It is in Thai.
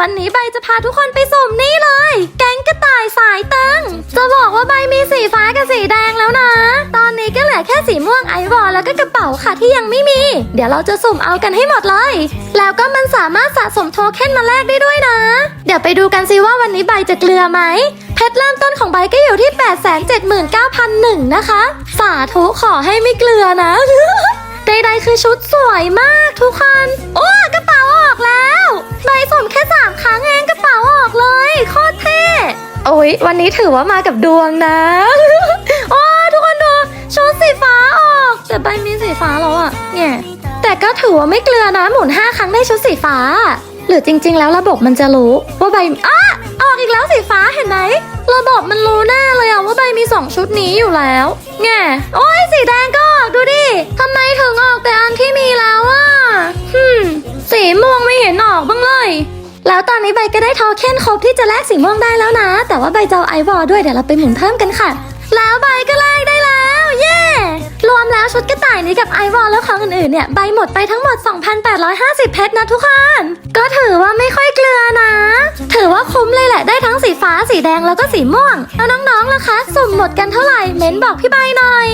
วันนี้ใบจะพาทุกคนไปสุ่มนี่เลย แก๊งกระต่ายสายตังจะบอกว่าใบมีสีฟ้ากับสีแดงแล้วนะ ตอนนี้ก็เหลือแค่สีม่วงไอวอลแล้วก็กระเป๋าค่ะที่ยังไม่มี เดี๋ยวเราจะสุ่มเอากันให้หมดเลย แล้วก็มันสามารถสะสมโทเค็นมาแลกได้ด้วยนะ เดี๋ยวไปดูกันสิว่าวันนี้ใบจะเกลือไหมเพชรเริ่มต้นของใบก็อยู่ที่ 879,001 นะคะ สาธุขอให้ไม่เกลือนะ ใดๆคือชุดสวยมากทุกคน โอ้กระเป๋า อ้ยวันนี้ถือว่ามากับดวงนะโอ้ทุกคนดูชุดสีฟ้าออกแต่ใบมีสีฟ้าแล้วอะเนี่ยแต่ก็ถือว่าไม่เกลือนะหมุนห้าครั้งได้ชุดสีฟ้า หรือจริง ๆ แล้วระบบมันจะรู้ว่าใบอ้าออกอีกแล้วสีฟ้าเห็นไหมระบบมันรู้แน่เลยอะว่าใบมีสองชุดนี้อยู่แล้วแง่โอ้ยสีแดงก็ออกดูดิทำไมถึงออกแต่อันที่มีแล้วอะฮึมสีม่วงไม่เห็นออกบ้างเลย แล้วตอนนี้ใบก็ได้ทอเค็นครบที่จะแลกสีม่วงได้แล้วนะ แต่ว่าใบจะเอาไอวอลด้วยเดี๋ยวเราไปหมุนเพิ่มกันค่ะ แล้วใบก็แลกได้แล้ว เย้รวมแล้วชุดกระต่ายนี้กับไอวอลแล้วของอื่นๆเนี่ยใบหมดไปทั้งหมด 2,850 เพชรนะทุกคน ก็ถือว่าไม่ค่อยเกลือนะ ถือว่าคุ้มเลยแหละได้ทั้งสีฟ้าสีแดงแล้วก็สีม่วง แล้วน้องๆล่ะคะ สุ่มหมดกันเท่าไหร่เม้นบอกพี่ใบหน่อย